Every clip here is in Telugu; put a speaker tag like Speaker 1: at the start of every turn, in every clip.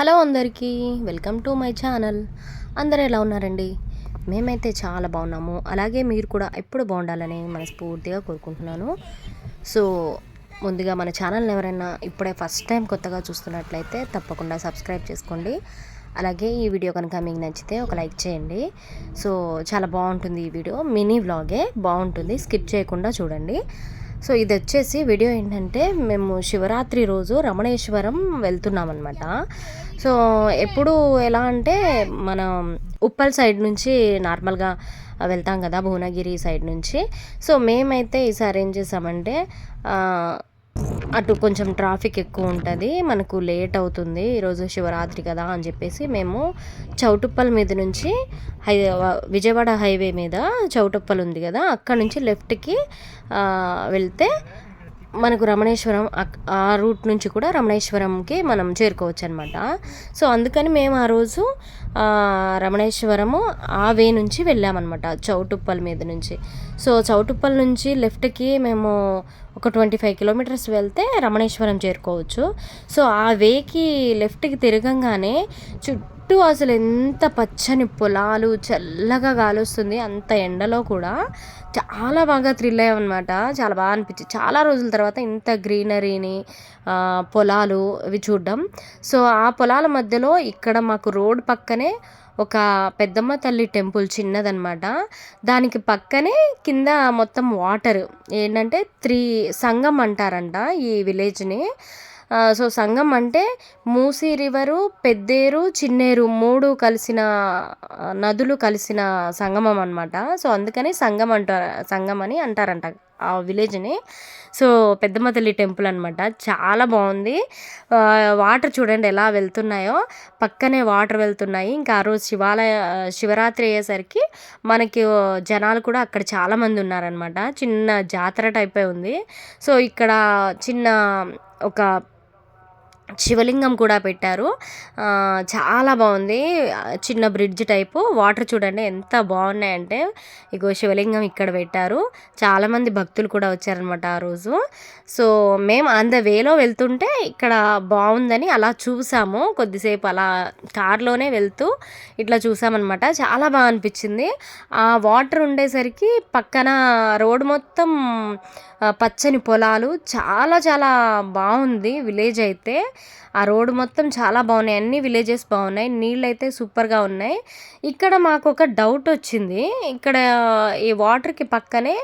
Speaker 1: హలో అందరికీ వెల్కమ్ టు మై ఛానల్. అందరూ ఎలా ఉన్నారండి? మేమైతే చాలా బాగున్నాము. అలాగే మీరు కూడా ఎప్పుడు బాగుండాలని మనస్ఫూర్తిగా కోరుకుంటున్నాను. సో ముందుగా మన ఛానల్ని ఎవరైనా ఇప్పుడే ఫస్ట్ టైం కొత్తగా చూస్తున్నట్లయితే తప్పకుండా సబ్స్క్రైబ్ చేసుకోండి. అలాగే ఈ వీడియో కనుక మీకు నచ్చితే ఒక లైక్ చేయండి. సో చాలా బాగుంటుంది ఈ వీడియో. మినీ వ్లాగే బాగుంటుంది. స్కిప్ చేయకుండా చూడండి. సో ఇది వచ్చేసి వీడియో ఏంటంటే మేము శివరాత్రి రోజు రమణేశ్వరం వెళ్తున్నాం అనమాట సో ఎప్పుడు ఎలా అంటే మనం ఉప్పల్ సైడ్ నుంచి నార్మల్గా వెళ్తాం కదా భువనగిరి సైడ్ నుంచి. సో మేమైతే ఈసారి ఏం చేసామంటే అటు కొంచెం ట్రాఫిక్ ఎక్కువ ఉంటుంది మనకు లేట్ అవుతుంది ఈరోజు శివరాత్రి కదా అని చెప్పేసి మేము చౌటుప్పల్ మీద నుంచి హై విజయవాడ హైవే మీద చౌటుప్పల్ ఉంది కదా అక్కడ నుంచి లెఫ్ట్కి వెళ్తే మనకు రమణేశ్వరం ఆ రూట్ నుంచి కూడా రమణేశ్వరంకి మనం చేరుకోవచ్చు అనమాట సో అందుకని మేము ఆ రోజు రమణేశ్వరము ఆ వే నుంచి వెళ్ళామన్నమాట చౌటుప్పల్ మీద నుంచి. సో చౌటుప్పల్ నుంచి లెఫ్ట్కి మేము ఒక ట్వంటీ ఫైవ్ కిలోమీటర్స్ వెళ్తే రమణేశ్వరం చేరుకోవచ్చు. సో ఆ వేకి లెఫ్ట్కి తిరగంగానే చుట్టూ అసలు ఎంత పచ్చని పొలాలు చల్లగా గాలుస్తుంది అంత ఎండలో కూడా చాలా బాగా థ్రిల్ అయ్యామన్నమాట. చాలా బాగా అనిపించింది చాలా రోజుల తర్వాత ఇంత గ్రీనరీని పొలాలు ఇవి చూడడం. సో ఆ పొలాల మధ్యలో ఇక్కడ మాకు రోడ్ పక్కనే ఒక పెద్దమ్మ తల్లి టెంపుల్ చిన్నదనమాట దానికి పక్కనే కింద మొత్తం వాటర్ ఏంటంటే త్రీ సంగం అంటారంట ఈ విలేజ్ని. సో సంగం అంటే మూసీ రివరు పెద్దేరు చిన్నేరు మూడు కలిసిన నదులు కలిసిన సంగమం అనమాట సో అందుకని సంగం అంటారు సంగం అని అంటారంట ఆ విలేజ్ని. సో పెద్దమ్మ తల్లి టెంపుల్ అనమాట చాలా బాగుంది. వాటర్ చూడండి ఎలా వెళ్తున్నాయో. పక్కనే వాటర్ వెళ్తున్నాయి. ఇంకా ఆ రోజు శివాలయ శివరాత్రి అయ్యేసరికి మనకి జనాలు కూడా అక్కడ చాలామంది ఉన్నారనమాట చిన్న జాతర టైపే ఉంది. సో ఇక్కడ చిన్న ఒక శివలింగం కూడా పెట్టారు. చాలా బాగుంది. చిన్న బ్రిడ్జ్ టైపు. వాటర్ చూడండి ఎంత బాగున్నాయంటే. ఇగో శివలింగం ఇక్కడ పెట్టారు. చాలామంది భక్తులు కూడా వచ్చారనమాట ఆ రోజు. సో మేము ఆన్ ద వేలో వెళ్తుంటే ఇక్కడ బాగుందని అలా చూసాము. కొద్దిసేపు అలా కార్లోనే వెళ్తూ ఇట్లా చూసామన్నమాట. చాలా బాగా అనిపించింది. ఆ వాటర్ ఉండేసరికి పక్కన రోడ్ మొత్తం పచ్చని పొలాలు. చాలా చాలా బాగుంది విలేజ్ అయితే. ఆ రోడ్డు మొత్తం చాలా బాగున్నాయి. అన్ని విలేజెస్ బాగున్నాయి. నీళ్ళు అయితే సూపర్గా ఉన్నాయి. ఇక్కడ మాకు ఒక డౌట్ వచ్చింది. ఇక్కడ ఈ వాటర్కి పక్కనే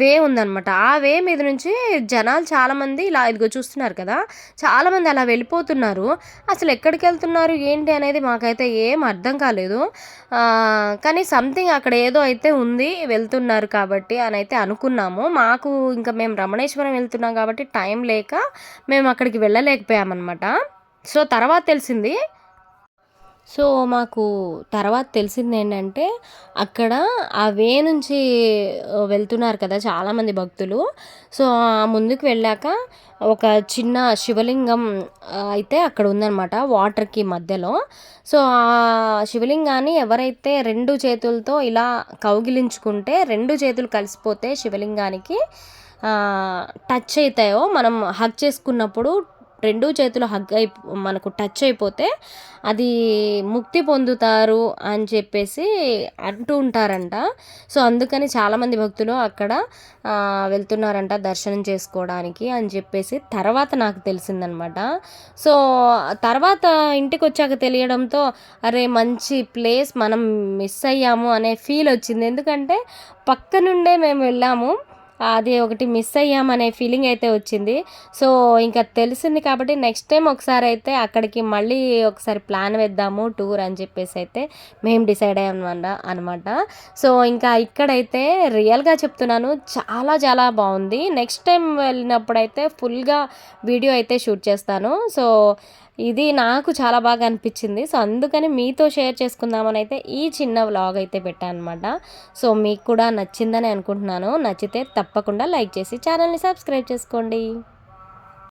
Speaker 1: వే ఉందన్నమాట. ఆ వే మీద నుంచి జనాలు చాలామంది ఇలా ఇదిగో చూస్తున్నారు కదా చాలామంది అలా వెళ్ళిపోతున్నారు. అసలు ఎక్కడికి వెళ్తున్నారు? ఏంటి అనేది మాకైతే ఏం అర్థం కాలేదు. కానీ సంథింగ్ అక్కడ ఏదో అయితే ఉంది వెళ్తున్నారు కాబట్టి అని అయితే అనుకున్నాము. మాకు ఇంకా మేము రమణేశ్వరం వెళ్తున్నాం కాబట్టి టైం లేక మేము అక్కడికి వెళ్ళలేకపోయామన్నమాట. సో తర్వాత తెలిసింది. సో మాకు తర్వాత తెలిసింది ఏంటంటే అక్కడ ఆ వే నుంచి వెళ్తున్నారు కదా చాలామంది భక్తులు. సో ముందుకు వెళ్ళాక ఒక చిన్న శివలింగం అయితే అక్కడ ఉందన్నమాట వాటర్కి మధ్యలో. సో ఆ శివలింగాన్ని ఎవరైతే రెండు చేతులతో ఇలా కౌగిలించుకుంటే రెండు చేతులు కలిసిపోతే శివలింగానికి టచ్ అవుతాయో మనం హగ్ చేసుకున్నప్పుడు రెండు చేతులు హగ్ అయి మనకు టచ్ అయిపోతే అది ముక్తి పొందుతారు అని చెప్పేసి అంటూ ఉంటారంట. సో అందుకని చాలామంది భక్తులు అక్కడ వెళ్తున్నారంట దర్శనం చేసుకోవడానికి అని చెప్పేసి తర్వాత నాకు తెలిసిందనమాట. సో తర్వాత ఇంటికి వచ్చాక తెలియడంతో అరే మంచి ప్లేస్ మనం మిస్ అయ్యాము అనే ఫీల్ వచ్చింది. ఎందుకంటే పక్క నుండే మేము వెళ్ళాము. అది ఒకటి మిస్ అయ్యామనే ఫీలింగ్ అయితే వచ్చింది. సో ఇంకా తెలిసింది కాబట్టి నెక్స్ట్ టైం ఒకసారి అయితే అక్కడికి మళ్ళీ ఒకసారి ప్లాన్ వేద్దాము టూర్ అని చెప్పేసి అయితే మేము డిసైడ్ అయ్యామన్నమాట అనమాట సో ఇంకా ఇక్కడైతే రియల్గా చెప్తున్నాను చాలా చాలా బాగుంది. నెక్స్ట్ టైం వెళ్ళినప్పుడు అయితే ఫుల్గా వీడియో అయితే షూట్ చేస్తాను. సో ఇది నాకు చాలా బాగా అనిపించింది. సో అందుకని మీతో షేర్ చేసుకుందామని అయితే ఈ చిన్న వ్లాగ్ అయితే పెట్టాను అనమాట సో మీకు కూడా నచ్చిందని అనుకుంటున్నాను. నచ్చితే తప్పకుండా లైక్ చేసి ఛానల్ని సబ్స్క్రైబ్ చేసుకోండి.